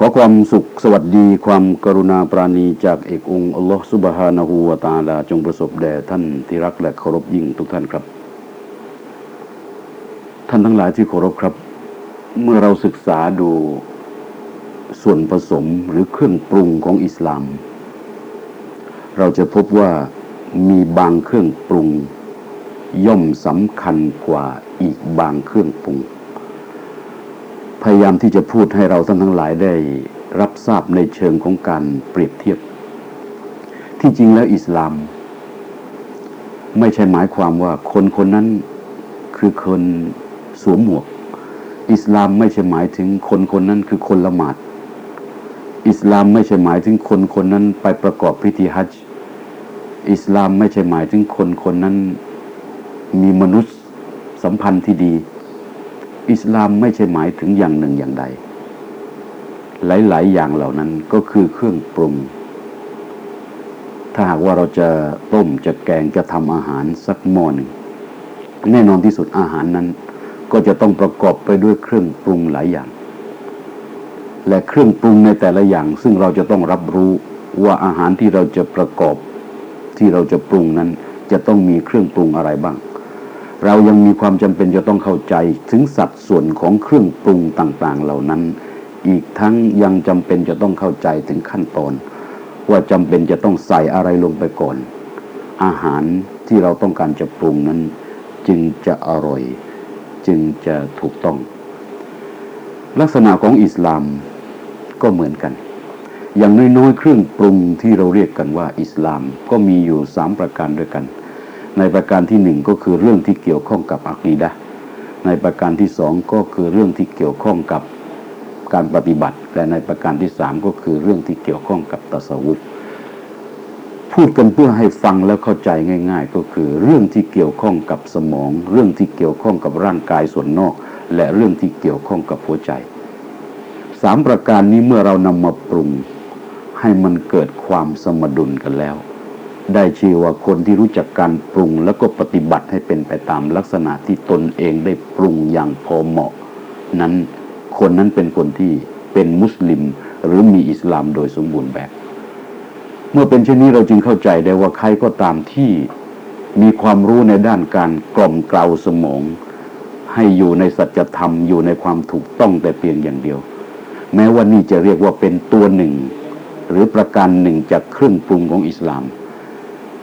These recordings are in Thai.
ขอความสุขสวัสดีความกรุณาปราณีจากเอกองค์อัลลอฮฺสุบฮานะฮูวะตาลา จงประสบแด่ท่านที่รักและเคารพยิ่งทุกท่านครับ ท่านทั้งหลายที่เคารพครับ เมื่อเราศึกษาดูส่วนผสมหรือเครื่องปรุงของอิสลาม เราจะพบว่ามีบางเครื่องปรุง ย่อมสำคัญกว่าอีกบางเครื่องปรุง พยายามที่จะพูดให้เราท่านทั้งหลายได้รับทราบในเชิงของการเปรียบเทียบ ที่จริงแล้วอิสลาม ไม่ใช่หมายความว่าคนคนนั้นคือคนสวมหมวก อิสลามไม่ใช่หมายถึงคนคนนั้นคือคนละหมาด อิสลามไม่ใช่หมายถึงคนคนนั้นไปประกอบพิธีฮัจจ์อิสลามไม่ใช่หมายถึงคนคนนั้นมีมนุษย์สัมพันธ์ที่ดี อิสลามไม่ใช่หมายถึงอย่างหนึ่งอย่างใด หลาย ๆ อย่างเหล่านั้นก็คือเครื่องปรุง ถ้าหากว่าเราจะต้มจะแกงจะทำอาหารสักหม้อหนึ่งแน่นอนที่สุดอาหารนั้น ก็จะต้องประกอบไปด้วยเครื่องปรุงหลายอย่าง และเครื่องปรุงในแต่ละอย่าง ซึ่งเราจะต้องรับรู้ว่าอาหารที่เราจะประกอบที่เราจะปรุงนั้น จะต้องมีเครื่องปรุงอะไรบ้าง เรายังมีความจำเป็นจะต้องเข้าใจถึงสัดส่วนของเครื่องปรุงต่างๆ เหล่านั้น อีกทั้งยังจำเป็นจะต้องเข้าใจถึงขั้นตอน ว่าจำเป็นจะต้องใส่อะไรลงไปก่อน อาหารที่เราต้องการจะปรุงนั้น จึงจะอร่อย จึงจะถูกต้อง ลักษณะของอิสลามก็เหมือนกัน อย่างน้อยๆ เครื่องปรุงที่เราเรียกกันว่าอิสลามก็มีอยู่สามประการด้วยกัน ในประการที่หนึ่งก็คือเรื่องที่เกี่ยวข้องกับอักีดะในประการที่สองก็คือเรื่องที่เกี่ยวข้องกับการปฏิบัติ และในประการที่สามก็คือเรื่องที่เกี่ยวข้องกับตัสวุธพูดกันเพื่อให้ฟังแล้วเข้าใจง่าย ๆ ก็คือเรื่องที่เกี่ยวข้องกับสมอง เรื่องที่เกี่ยวข้องกับร่างกายส่วนนอก และเรื่องที่เกี่ยวข้องกับหัวใจสามประการนี้เมื่อเรานำมาปรุงให้มันเกิดความสมดุลกันแล้ว ได้ชื่อว่าคนที่รู้จักการปรุงแล้วก็ปฏิบัติให้เป็นไปตามลักษณะที่ตนเองได้ปรุงอย่างพอเหมาะ นั้นคนนั้นเป็นคนที่เป็นมุสลิมหรือมีอิสลามโดยสมบูรณ์แบบ เมื่อเป็นเช่นนี้เราจึงเข้าใจได้ว่าใครก็ตามที่มีความรู้ในด้านการกล่อมเกลาสมอง ให้อยู่ในสัจธรรมอยู่ในความถูกต้องแต่เพียงอย่างเดียว แม้ว่านี่จะเรียกว่าเป็นตัวหนึ่ง หรือประการหนึ่งจากเครื่องปรุงของอิสลาม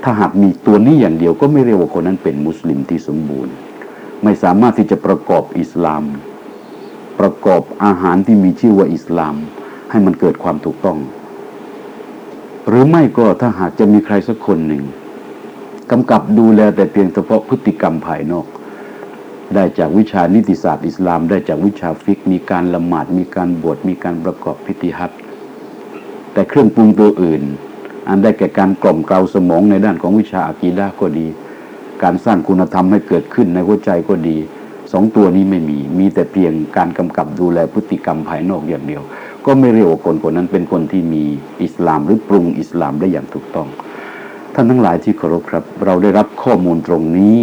ถ้าหากมีตัวนี้อย่างเดียวก็ไม่เรียกว่าคนนั้นเป็นมุสลิมที่สมบูรณ์ ไม่สามารถที่จะประกอบอิสลาม ประกอบอาหารที่มีชื่อว่าอิสลาม ให้มันเกิดความถูกต้อง หรือไม่ก็ถ้าหากจะมีใครสักคนหนึ่งกำกับดูแลแต่เพียงเฉพาะพฤติกรรมภายนอก ได้จากวิชานิติศาสตร์อิสลาม ได้จากวิชาฟิก มีการละหมาด มีการบวช มีการประกอบพิธีฮัจญ์แต่เครื่องปรุงตัวอื่น อันได้แก่การกล่อมเกลาสมองในด้านของวิชาอากีดะก็ดี การสร้างคุณธรรมให้เกิดขึ้นในหัวใจก็ดีสองตัวนี้ไม่มี มีแต่เพียงการกำกับดูแลพฤติกรรมภายนอกอย่างเดียว ก็ไม่เรียกว่าคนคนนั้นเป็นคนที่มีอิสลามหรือปรุงอิสลามได้อย่างถูกต้อง ท่านทั้งหลายที่เคารพครับ เราได้รับข้อมูลตรงนี้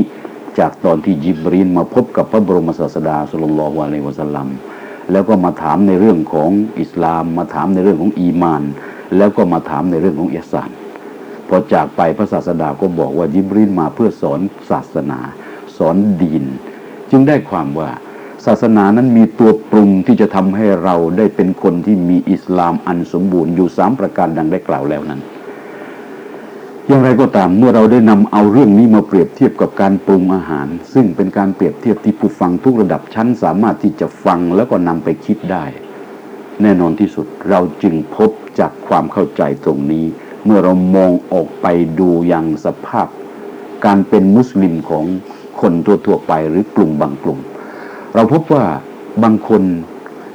จากตอนที่ยิบรีนมาพบกับพระบรมศาสดาสุลลัลวะลัยวะสัลลัมแล้วก็มาถามในเรื่องของอิสลาม มาถามในเรื่องของอีมาน แล้วก็มาถามในเรื่องของเอสานพอจากไปพระศาสดาก็บอกว่ายิบรีนมาเพื่อสอนศาสนา สอนดีน จึงได้ความว่าศาสนานั้นมีตัวปรุงที่จะทำให้เราได้เป็นคนที่มีอิสลามอันสมบูรณ์อยู่สามประการดังได้กล่าวแล้วนั้น อย่างไรก็ตามเมื่อเราได้นำเอาเรื่องนี้มาเปรียบเทียบกับการปรุงอาหาร ซึ่งเป็นการเปรียบเทียบที่ผู้ฟังทุกระดับชั้นสามารถที่จะฟังแล้วก็นำไปคิดได้ แน่นอนที่สุดเราจึงพบจากความเข้าใจตรงนี้ เมื่อเรามองออกไปดูอย่างสภาพ การเป็นมุสลิมของคนทั่วๆไปหรือกลุ่มบางกลุ่ม เราพบว่าบางคน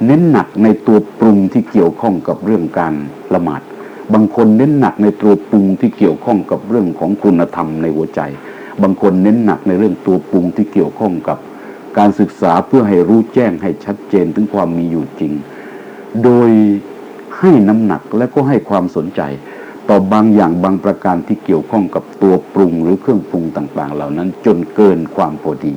เน้นหนักในตัวปรุงที่เกี่ยวข้องกับเรื่องการละหมาด บางคนเน้นหนักในตัวปรุงที่เกี่ยวข้องกับเรื่องของคุณธรรมในหัวใจ บางคนเน้นหนักในเรื่องตัวปรุงที่เกี่ยวข้องกับ การศึกษาเพื่อให้รู้แจ้งให้ชัดเจนถึงความมีอยู่จริง โดยให้น้ำหนักและก็ให้ความสนใจ ต่อบางอย่างบางประการที่เกี่ยวข้องกับตัวปรุงหรือเครื่องปรุงต่างๆ เหล่านั้น จนเกินความพอดี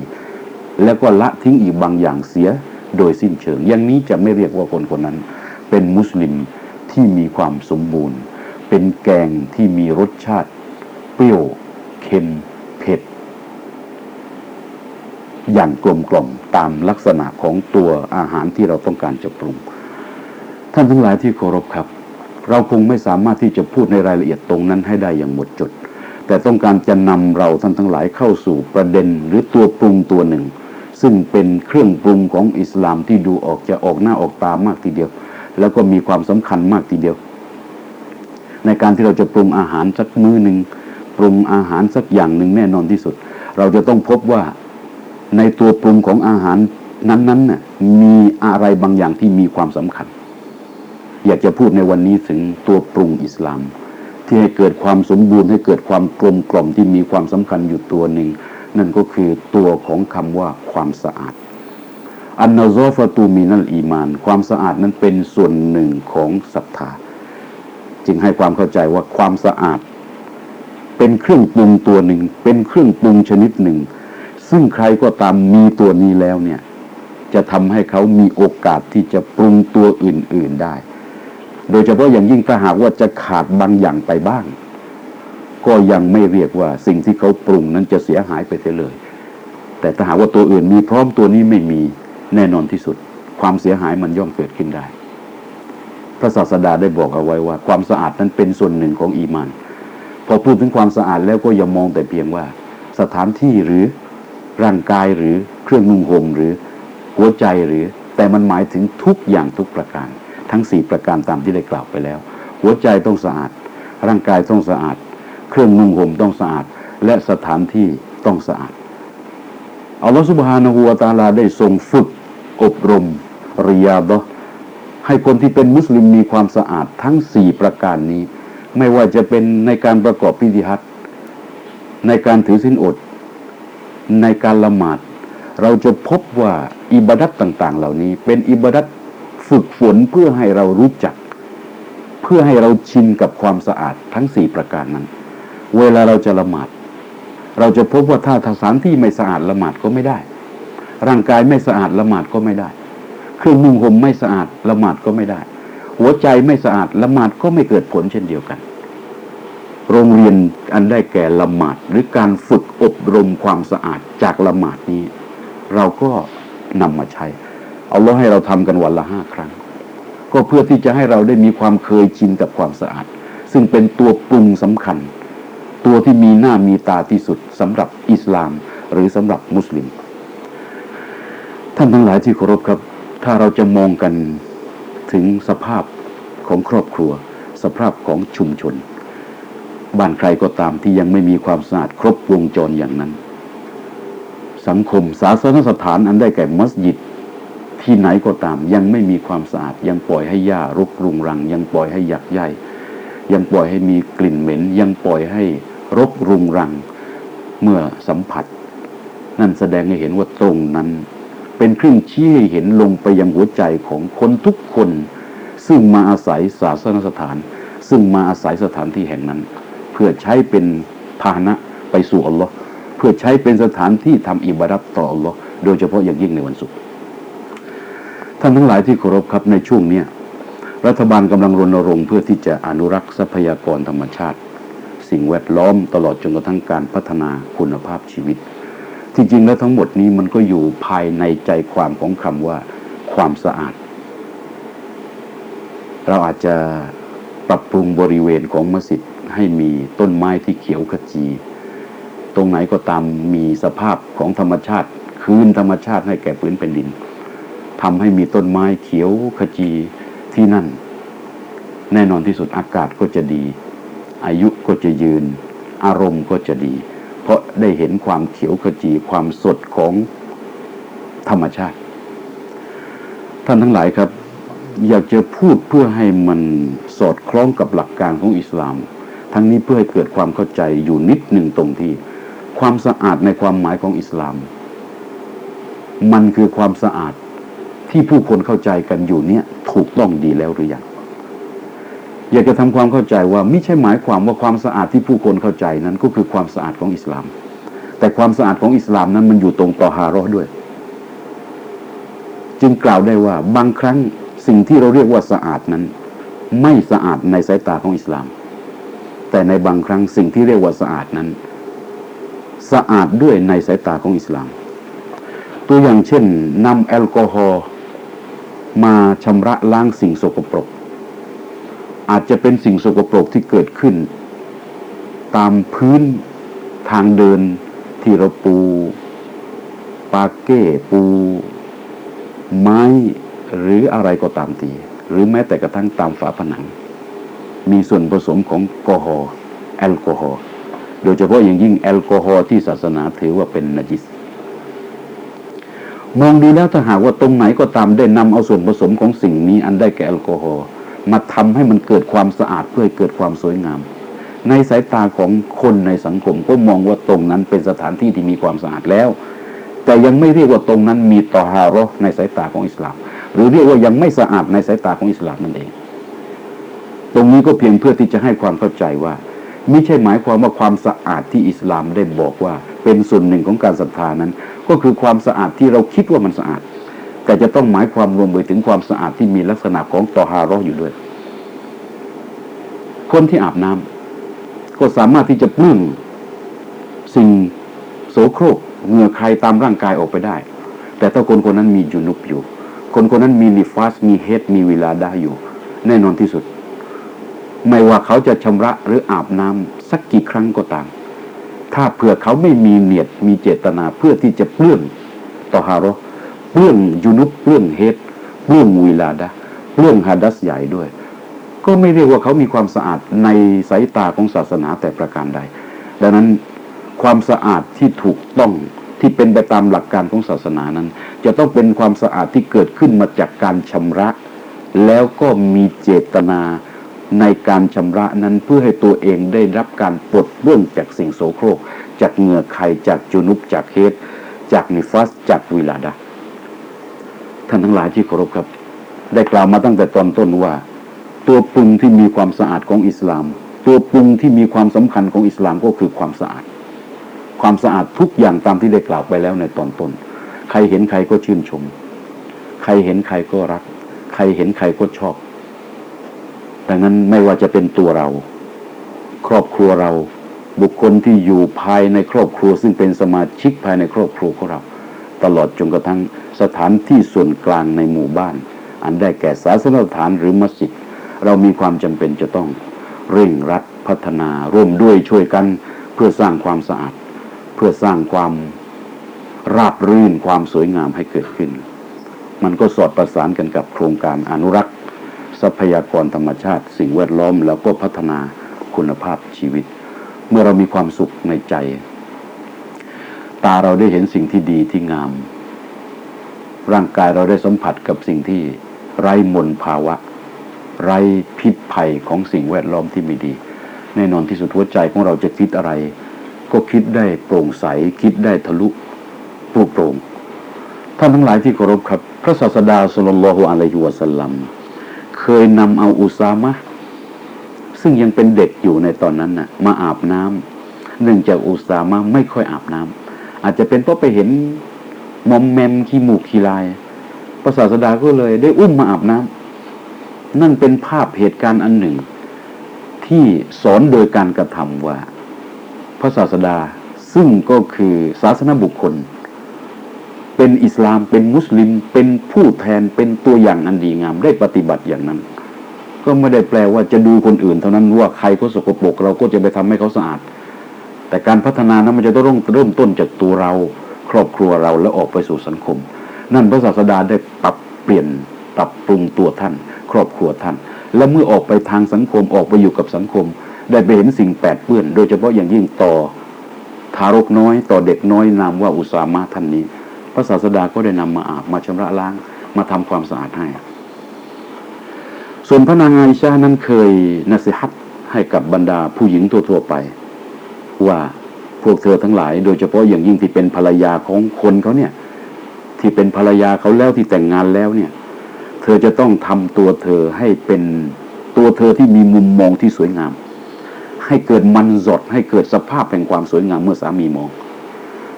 แล้วก็ละทิ้งอีกบางอย่างเสียโดยสิ้นเชิง อย่างนี้จะไม่เรียกว่าคนคนนั้น เป็นมุสลิมที่มีความสมบูรณ์ เป็นแกงที่มีรสชาติ เปรี้ยว เค็ม เผ็ด อย่างกลมกล่อมตามลักษณะของตัวอาหารที่เราต้องการจะปรุง ท่านทั้งหลายที่เคารพครับ เราคงไม่สามารถที่จะพูดในรายละเอียดตรงนั้นให้ได้อย่างหมดจด แต่ต้องการจะนำเราท่านทั้งหลายเข้าสู่ประเด็นหรือตัวปรุงตัวหนึ่ง ซึ่งเป็นเครื่องปรุงของอิสลามที่ดูออกจะออกหน้าออกตามากทีเดียว แล้วก็มีความสำคัญมากทีเดียว ในการที่เราจะปรุงอาหารสักมื้อหนึ่งปรุงอาหารสักอย่างหนึ่งแน่นอนที่สุด เราจะต้องพบว่าในตัวปรุงของอาหารนั้นๆน่ะมีอะไรบางอย่างที่มีความสำคัญ อยากจะพูดในวันนี้ถึงตัวปรุงอิสลาม ที่ให้เกิดความสมบูรณ์ให้เกิดความกลมกล่อมที่มีความสำคัญอยู่ตัวหนึ่ง นั่นก็คือตัวของคำว่าความสะอาด อันนาซอฟตูมีนัลอีมาน ความสะอาดนั้นเป็นส่วนหนึ่งของศรัทธา จึงให้ความเข้าใจว่าความสะอาด เป็นเครื่องปรุงตัวหนึ่ง เป็นเครื่องปรุงชนิดหนึ่ง ซึ่งใครก็ตามมีตัวนี้แล้วเนี่ยจะทำให้เขามีโอกาสที่จะปรุงตัวอื่น ๆได้ โดยเฉพาะอย่างยิ่งถ้าหากว่าจะขาดบางอย่างไปบ้าง ก็ยังไม่เรียกว่าสิ่งที่เขาปรุงนั้นจะเสียหายไปเสียเลย แต่ถ้าหากว่าตัวอื่นมีพร้อมตัวนี้ไม่มีแน่นอนที่สุด ความเสียหายมันย่อมเกิดขึ้นได้ พระศาสดาได้บอกเอาไว้ว่า ความสะอาดนั้นเป็นส่วนหนึ่งของอีมานพอพูดถึงความสะอาดแล้วก็อย่ามองแต่เพียงว่า สถานที่หรือร่างกายหรือเครื่องนุ่งห่มหรือหัวใจหรือ แต่มันหมายถึงทุกอย่างทุกประการ ทั้งสี่ประการตามที่ได้กล่าวไปแล้ว หัวใจต้องสะอาด ร่างกายต้องสะอาด เครื่องนุ่งห่มต้องสะอาด และสถานที่ต้องสะอาดอัลลอฮฺสุบฮานะฮูวาตาลาได้ทรงฝึกอบรมริยาดะให้คนที่เป็นมุสลิมมีความสะอาดทั้งสี่ประการนี้ ไม่ว่าจะเป็นในการประกอบพิธีฮัจในการถือศีลอด ในการละหมาด เราจะพบว่าอิบาดัตต่าง ๆ เหล่านี้ เป็นอิบาดัต ฝึกฝนเพื่อให้เรารู้จัก เพื่อให้เราชินกับความสะอาดทั้งสี่ประการนั้น เวลาเราจะละหมาด เราจะพบว่าถ้าสถานที่ไม่สะอาดละหมาดก็ไม่ได้ ร่างกายไม่สะอาดละหมาดก็ไม่ได้ เครื่องนุ่งห่มไม่สะอาดละหมาดก็ไม่ได้ หัวใจไม่สะอาดละหมาดก็ไม่เกิดผลเช่นเดียวกัน โรงเรียนอันได้แก่ละหมาดหรือการฝึกอบรมความสะอาดจากละหมาดนี้ เราก็นำมาใช้ เอาล้อให้เราทำกันวันละห้าครั้ง ก็เพื่อที่จะให้เราได้มีความเคยชินกับความสะอาด ซึ่งเป็นตัวปรุงสำคัญ ตัวที่มีหน้ามีตาที่สุดสำหรับอิสลาม หรือสำหรับมุสลิม ท่านทั้งหลายที่เคารพครับ ถ้าเราจะมองกันถึงสภาพของครอบครัว สภาพของชุมชน บ้านใครก็ตามที่ยังไม่มีความสะอาดครบวงจรอย่างนั้น สังคมศาสนสถานอันได้แก่มัสยิด ที่ไหนก็ตาม ยังไม่มีความสะอาด ยังปล่อยให้หญ้ารกรุงรัง ยังปล่อยให้หยักใหญ่ ยังปล่อยให้มีกลิ่นเหม็น ยังปล่อยให้รกรุงรัง เมื่อสัมผัส นั่นแสดงให้เห็นว่าตรงนั้น เป็นเครื่องชี้ให้เห็นลงไปยังหัวใจของคนทุกคน ซึ่งมาอาศัยศาสนสถาน ซึ่งมาอาศัยสถานที่แห่งนั้น เพื่อใช้เป็นพาหนะไปสู่อัลลอฮ์เพื่อใช้เป็นสถานที่ทำอิบาดัตต่ออัลลอฮ์โดยเฉพาะอย่างยิ่งในวันศุกร์ ท่านทั้งหลายที่เคารพครับในช่วงเนี้ยรัฐบาลกำลังรณรงค์เพื่อที่จะอนุรักษ์ทรัพยากรธรรมชาติ สิ่งแวดล้อมตลอดจนกระทั่งการพัฒนาคุณภาพชีวิต ที่จริงแล้วทั้งหมดนี้มันก็อยู่ภายในใจความของคำว่าความสะอาด เราอาจจะปรับปรุงบริเวณของมัสยิดให้มีต้นไม้ที่เขียวขจี ตรงไหนก็ตามมีสภาพของธรรมชาติ คืนธรรมชาติให้แก่พื้นแผ่นดิน ทำให้มีต้นไม้เขียวขจีที่นั่น แน่นอนที่สุดอากาศก็จะดี อายุก็จะยืน อารมณ์ก็จะดี เพราะได้เห็นความเขียวขจีความสดของธรรมชาติ ท่านทั้งหลายครับ อยากจะพูดเพื่อให้มันสอดคล้องกับหลักการของอิสลาม ทั้งนี้เพื่อให้เกิดความเข้าใจอยู่นิดหนึ่งตรงที่ ความสะอาดในความหมายของอิสลาม มันคือความสะอาด ที่ผู้คนเข้าใจกันอยู่เนี่ยถูกต้องดีแล้วหรือยังอยากจะทำความเข้าใจว่าไม่ใช่หมายความว่าความสะอาดที่ผู้คนเข้าใจนั้นก็คือความสะอาดของอิสลาม แต่ความสะอาดของอิสลามนั้นมันอยู่ตรงต่อฮารอด้วย จึงกล่าวได้ว่าบางครั้งสิ่งที่เราเรียกว่าสะอาดนั้น ไม่สะอาดในสายตาของอิสลาม แต่ในบางครั้งสิ่งที่เรียกว่าสะอาดนั้น สะอาดด้วยในสายตาของอิสลาม ตัวอย่างเช่นนำแอลกอฮอล์ มาชำระล้างสิ่งสกปรก อาจจะเป็นสิ่งสกปรกที่เกิดขึ้น ตามพื้นทางเดินที่เราปู ปาเก้ปู ไม้หรืออะไรก็ตามทีหรือแม้แต่กระทั่งตามฝาผนัง มีส่วนผสมของกอฮอล์แอลกอฮอล์โดยเฉพาะอย่างยิ่งแอลกอฮอล์ที่ศาสนาถือว่าเป็นนจิส มองดูแล้วถ้าหากว่าตรงไหนก็ตามได้นำเอาส่วนผสมของสิ่งนี้อันได้แก่แอลกอฮอล์มาทำให้มันเกิดความสะอาดเพื่อให้เกิดความสวยงาม ในสายตาของคนในสังคมก็มองว่าตรงนั้นเป็นสถานที่ที่มีความสะอาดแล้ว แต่ยังไม่เรียกว่าตรงนั้นมีตอฮารในสายตาของอิสลาม หรือเรียกว่ายังไม่สะอาดในสายตาของอิสลามนั่นเอง ตรงนี้ก็เพียงเพื่อที่จะให้ความเข้าใจว่าไม่ใช่หมายความว่าความสะอาดที่อิสลามได้บอกว่า เป็นส่วนหนึ่งของการศรัทธานั้น ก็คือความสะอาดที่เราคิดว่ามันสะอาด แต่จะต้องหมายความรวมไปถึงความสะอาดที่มีลักษณะของตอฮาระอยู่ด้วย คนที่อาบน้ำก็สามารถที่จะเปลื้องสิ่งโสโครกเหงื่อใครตามร่างกายออกไปได้ แต่ถ้าคนคนนั้นมีจุนุบอยู่ คนคนนั้นมีนิฟาสมีเฮดมีเวลาได้อยู่ แน่นอนที่สุด ไม่ว่าเขาจะชำระหรืออาบน้ำสักกี่ครั้งก็ตาม ถ้าเผื่อเขาไม่มีเนียดมีเจตนาเพื่อที่จะเปลื้องต่อฮาระเปลื้องยุนุบเปลื้องเฮดเปลื้องเวลาดะเปลื้องฮาดัสใหญ่ด้วย ก็ไม่เรียกว่าเขามีความสะอาดในสายตาของศาสนาแต่ประการใด ดังนั้นความสะอาดที่ถูกต้องที่เป็นไปตามหลักการของศาสนานั้น จะต้องเป็นความสะอาดที่เกิดขึ้นมาจากการชำระ แล้วก็มีเจตนา ในการชำระนั้นเพื่อให้ตัวเองได้รับการปลดเบื้องจากสิ่งโสโครก จากเหงื่อไข่จากจุนุบจากเฮดจากนิฟัสจากวิลาดาท่านทั้งหลายที่เคารพครับ ได้กล่าวมาตั้งแต่ตอนต้นว่า ตัวปรุงที่มีความสะอาดของอิสลาม ตัวปรุงที่มีความสำคัญของอิสลามก็คือความสะอาด ความสะอาดทุกอย่างตามที่ได้กล่าวไปแล้วในตอนต้น ใครเห็นใครก็ชื่นชม ใครเห็นใครก็รัก ใครเห็นใครก็ชอบ ดังนั้นไม่ว่าจะเป็นตัวเรา ครอบครัวเรา บุคคลที่อยู่ภายในครอบครัว ซึ่งเป็นสมาชิกภายในครอบครัวของเรา ตลอดจนกระทั่งสถานที่ส่วนกลางในหมู่บ้าน อันได้แก่ศาสนสถานหรือมัสยิดเรามีความจำเป็นจะต้องเร่งรัดพัฒนาร่วมด้วยช่วยกันเพื่อสร้างความสะอาด เพื่อสร้างความราบรื่นความสวยงามให้เกิดขึ้น มันก็สอดประสานกันกับโครงการอนุรักษ์ ทรัพยากรธรรมชาติ สิ่งแวดล้อมแล้วก็พัฒนาคุณภาพชีวิต เมื่อเรามีความสุขในใจ ตาเราได้เห็นสิ่งที่ดีที่งาม ร่างกายเราได้สัมผัสกับสิ่งที่ไร้มลภาวะ ไร้พิษภัยของสิ่งแวดล้อมที่ไม่ดี แน่นอนที่สุดหัวใจของเราจะคิดอะไร ก็คิดได้โปร่งใส คิดได้ทะลุปลุกโปร่งท่านทั้งหลายที่เคารพครับ พระศาสดาสุลลัลลอฮุอะลัยฮิวะสัลลัม เคยนำเอาอุซามะซึ่งยังเป็นเด็กอยู่ในตอนนั้นน่ะ มาอาบน้ำเนื่องจากอุซามะไม่ค่อยอาบน้ำอาจจะเป็นเพราะไปเห็นมอมแมมขี้มูกขี้ลายพระศาสดาก็เลยได้อุ้มมาอาบน้ำนั่นเป็นภาพเหตุการณ์อันหนึ่ง ที่สอนโดยการกระทำว่า พระศาสดาซึ่งก็คือศาสนาบุคคล เป็นอิสลามเป็นมุสลิม เป็นผู้แทนเป็นตัวอย่างอันดีงามได้ปฏิบัติอย่างนั้น ก็ไม่ได้แปลว่าจะดูคนอื่น เท่านั้นว่าใครเขาสกปรกเราก็จะไปทำให้เขาสะอาด แต่การพัฒนานั้นมันจะต้องเริ่มต้นจากตัวเราครอบครัวเราแล้วออกไปสู่สังคม นั่นพระศาสดาได้ปรับเปลี่ยนปรับปรุงตัวท่าน ครอบครัวท่าน และเมื่อออกไปทางสังคมออกไปอยู่กับสังคม ได้ไปเห็นสิ่งแปดเปื้อน โดยเฉพาะอย่างยิ่งต่อทารกน้อยต่อเด็กน้อยนามว่าอุสามะท่านนี้ พระศาสดาก็ได้นำมาอาบมาชำระล้างมาทำความสะอาดให้ ส่วนพระนางไอชานั้นเคยนัสิฮัตให้กับบรรดาผู้หญิงทั่วๆไป ว่าพวกเธอทั้งหลาย โดยเฉพาะอย่างยิ่งที่เป็นภรรยาของคนเขาเนี่ย ที่เป็นภรรยาเขาแล้วที่แต่งงานแล้วเนี่ย เธอจะต้องทำตัวเธอให้เป็นตัวเธอที่มีมุมมองที่สวยงาม ให้เกิดมันสดให้เกิดสภาพแห่งความสวยงามเมื่อสามีมอง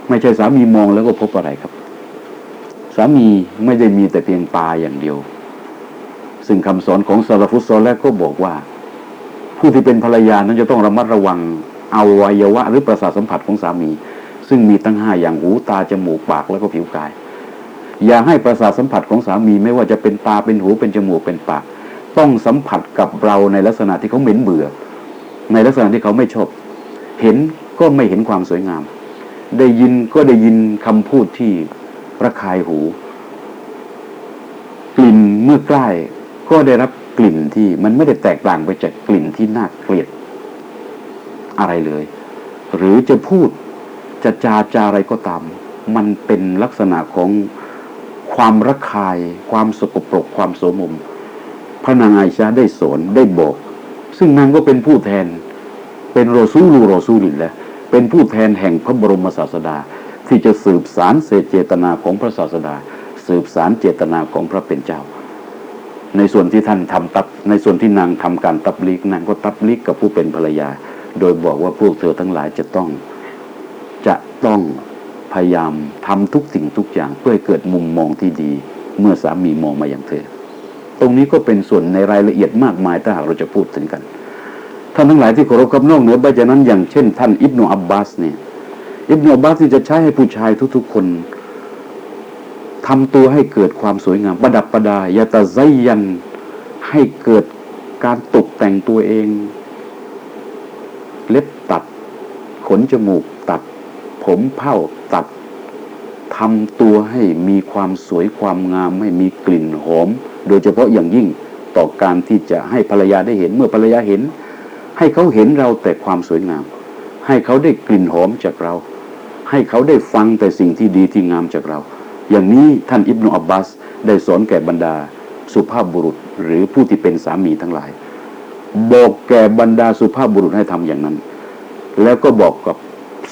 ไม่ใช่สามีมองแล้วก็พบอะไรครับ สามีไม่ได้มีแต่เพียงตาอย่างเดียว ซึ่งคำสอนของซาลาฟุตซอลแรกก็บอกว่า ผู้ที่เป็นภรรยานั้นจะต้องระมัดระวังอวัยวะ หรือประสาทสัมผัสของสามี ซึ่งมีตั้งห้าอย่างหูตาจมูกปากแล้วก็ผิวกาย อย่าให้ประสาทสัมผัสของสามีไม่ว่าจะเป็นตาเป็นหูเป็นจมูกเป็นปาก ต้องสัมผัสกับเราในลักษณะที่เขาเหม็นเบื่อ ในลักษณะที่เขาไม่ชอบเห็นก็ไม่เห็นความสวยงาม ได้ยินก็ได้ยินคำพูดที่ ระคายหู กลิ่นเมื่อใกล้ ก็ได้รับกลิ่นที่มันไม่ได้แตกต่างไปจากกลิ่นที่น่าเกลียด อะไรเลย หรือจะพูดจะจาจาอะไรก็ตาม มันเป็นลักษณะของความระคาย ความสกปรกความโสมม พระนางไอชาได้สอนได้บอก ซึ่งนางก็เป็นผู้แทน เป็นโรซูลูโรซูลินแหละเป็นผู้แทนแห่งพระบรมศาสดา ที่จะสืบสารเสเจตนาของพระศาสดา สืบสารเจตนาของพระเป็นเจ้า ในส่วนที่ท่านทำตับในส่วนที่นางทำการตับลิกนางก็ตับลิกกับผู้เป็นภรรยา โดยบอกว่าพวกเธอทั้งหลายจะต้องจะต้องพยายามทำทุกสิ่งทุกอย่างเพื่อให้เกิดมุมมองที่ดี เมื่อสามีมองมาอย่างเธอ ตรงนี้ก็เป็นส่วนในรายละเอียดมากมายถ้าหากเราจะพูดถึงกันท่านทั้งหลายที่เคารพครับนอกเหนือไปจากนั้นอย่างเช่น ท่านอิบนาอับบาสเนี่ย อิบนาอับบาสที่จะใช้ให้ผู้ชายทุก ๆ คนทำตัวให้เกิดความสวยงาม ประดับประดายาตะไซยันให้เกิดการตกแต่งตัวเอง เล็บตัด ขนจมูกตัด ผมเผ้าตัดทำตัวให้มีความสวยความงามให้มีกลิ่นหอม โดยเฉพาะอย่างยิ่งต่อการที่จะให้ภรรยาได้เห็นเมื่อภรรยาเห็น ให้เขาเห็นเราแต่ความสวยงาม ให้เขาได้กลิ่นหอมจากเรา ให้เขาได้ฟังแต่สิ่งที่ดีที่งามจากเรา อย่างนี้ท่านอิบนาอับบาสได้สอนแก่บรรดาสุภาพบุรุษหรือผู้ที่เป็นสามีทั้งหลาย บอกแก่บรรดาสุภาพบุรุษให้ทำอย่างนั้น แล้วก็บอกกับ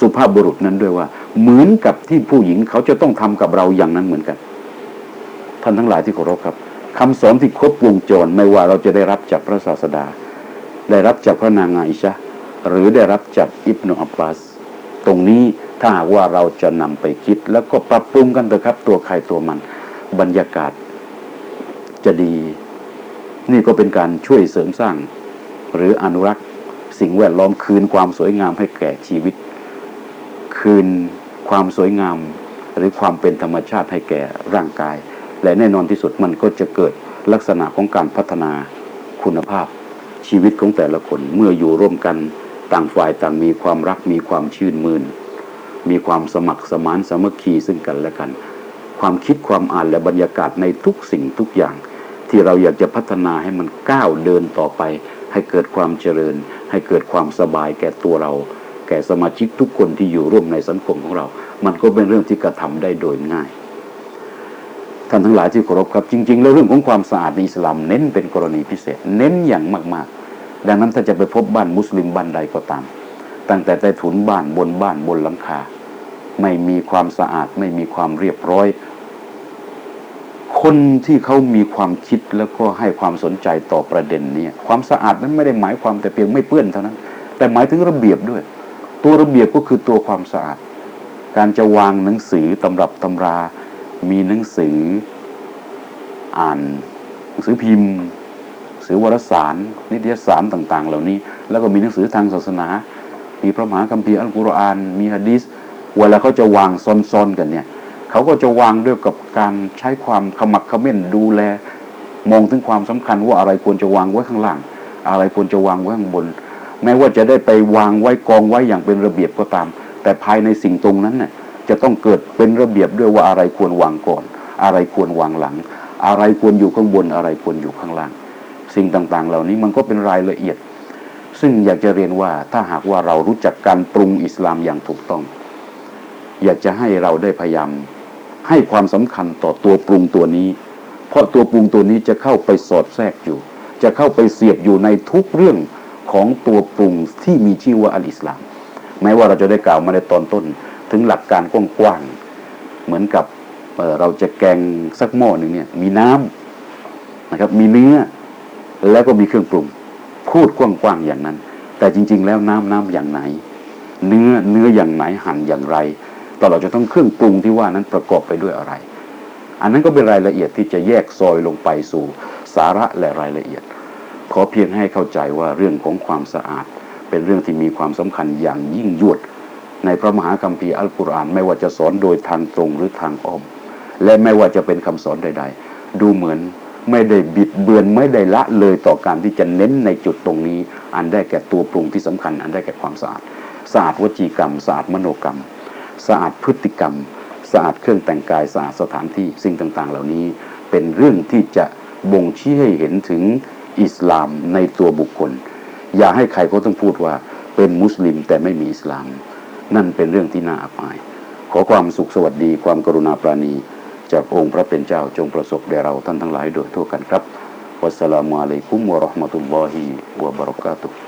สุภาพบุรุษนั้นด้วยว่า เหมือนกับที่ผู้หญิงเขาจะต้องทำกับเราอย่างนั้นเหมือนกัน ท่านทั้งหลายที่เคารพครับคำสอนที่ครบวงจรไม่ว่าเราจะได้รับจากพระศาสดา ได้รับจากพระนางไอชะหรือได้รับจากอิบนาอับบาส ตรงนี้ ถ้าหากว่าเราจะนำไปคิด แล้วก็ปรับปรุงกันเถอะครับ ตัวใครตัวมัน บรรยากาศจะดี นี่ก็เป็นการช่วยเสริมสร้าง หรืออนุรักษ์สิ่งแวดล้อมคืนความสวยงามให้แก่ชีวิต คืนความสวยงาม หรือความเป็นธรรมชาติให้แก่ร่างกาย และแน่นอนที่สุดมันก็จะเกิดลักษณะของการพัฒนาคุณภาพ ชีวิตของแต่ละคนเมื่ออยู่ร่วมกันต่างฝ่ายต่างมีความรักมีความชื่นมื่น มีความสมัครสมานสามัคคีซึ่งกันและกัน ความคิดความอ่านและบรรยากาศในทุกสิ่งทุกอย่าง ที่เราอยากจะพัฒนาให้มันก้าวเดินต่อไป ให้เกิดความเจริญ ให้เกิดความสบายแก่ตัวเรา แก่สมาชิกทุกคนที่อยู่ร่วมในสังคมของเรา มันก็เป็นเรื่องที่กระทำได้โดยง่ายท่านทั้งหลายที่เคารพครับจริง ๆ แล้วเรื่องของความสะอาดในอิสลามเน้นเป็นกรณีพิเศษ เน้นอย่างมากๆ ดังนั้นถ้าจะไปพบบ้านมุสลิมบ้านใดก็ตาม ตั้งแต่ใต้ถุนบ้านบนบ้านบนหลังคา ไม่มีความสะอาดไม่มีความเรียบร้อย คนที่เขามีความคิดแล้วก็ให้ความสนใจต่อประเด็นนี้ความสะอาดนั้นไม่ได้หมายความแต่เพียงไม่เปื้อนเท่านั้น แต่หมายถึงระเบียบด้วย ตัวระเบียบก็คือตัวความสะอาด การจะวางหนังสือตำรับตำรา มีหนังสือ อ่านหนังสือพิมพ์หนังสือวารสาร นิตยสารต่าง ๆ เหล่านี้ แล้วก็มีหนังสือทางศาสนา มีพระมหาคัมภีร์อัลกุรอาน มีฮะดีษเวลาเขาจะวางซ้อนๆกันเนี่ยเขาก็จะวางด้วยกับการใช้ความขมักเขม้นดูแล มองถึงความสำคัญว่าอะไรควรจะวางไว้ข้างล่าง อะไรควรจะวางไว้ข้างบน แม้ว่าจะได้ไปวางไว้กองไว้อย่างเป็นระเบียบก็ตาม แต่ภายในสิ่งตรงนั้นเนี่ยจะต้องเกิดเป็นระเบียบด้วยว่าอะไรควรวางก่อน อะไรควรวางหลัง อะไรควรอยู่ข้างบนอะไรควรอยู่ข้างล่าง สิ่งต่างๆ เหล่านี้มันก็เป็นรายละเอียด ซึ่งอยากจะเรียนว่าถ้าหากว่าเรารู้จักการปรุงอิสลามอย่างถูกต้อง อยากจะให้เราได้พยายามให้ความสำคัญต่อตัวปรุงตัวนี้ เพราะตัวปรุงตัวนี้จะเข้าไปสอดแทรกอยู่ จะเข้าไปเสียบอยู่ในทุกเรื่องของตัวปรุงที่มีชื่อว่าอัลอิสลาม แม้ว่าเราจะได้กล่าวมาในตอนต้น ถึงหลักการกว้างๆเหมือนกับเเราจะแกงสักหม้อหนึ่งเนี่ยมีน้ำนะครับมีเนื้อแล้วก็มีเครื่องปรุง พูดกว้างๆอย่างนั้น แต่จริง ๆ แล้วน้ำน้ำอย่างไหน เนื้อเนื้ออย่างไหนหั่นอย่างไรตลอดจะต้องเครื่องปรุงที่ว่านั้นประกอบไปด้วยอะไร อันนั้นก็เป็นรายละเอียดที่จะแยกซอยลงไปสู่สาระและรายละเอียด ขอเพียงให้เข้าใจว่าเรื่องของความสะอาด เป็นเรื่องที่มีความสำคัญอย่างยิ่งยวด ในพระมหาคัมภีร์อัลกุรอานไม่ว่าจะสอนโดยทางตรงหรือทางอ้อม และไม่ว่าจะเป็นคำสอนใด ๆ ดูเหมือน ไม่ได้บิดเบือนไม่ได้ละเลยต่อการที่จะเน้นในจุดตรงนี้ อันได้แก่ตัวปรุงที่สำคัญ อันได้แก่ความสะอาดสะอาดวจีกรรมสะอาดมโนกรรมสะอาดพฤติกรรมสะอาดเครื่องแต่งกายสะอาดสถานที่สิ่งต่าง ๆ เหล่านี้เป็นเรื่องที่จะบ่งชี้ให้เห็นถึงอิสลามในตัวบุคคล อย่าให้ใครเขาต้องพูดว่าเป็นมุสลิมแต่ไม่มีอิสลาม นั่นเป็นเรื่องที่น่าอับอาย ขอความสุขสวัสดีความกรุณาปราณี จากองค์พระเป็นเจ้าจงประสบแด่เราท่านทั้งหลายโดยทั่วกันครับ วัสสลามุอะลัยกุมวะเราะห์มะตุลลอฮิวะบะเราะกาตุฮ์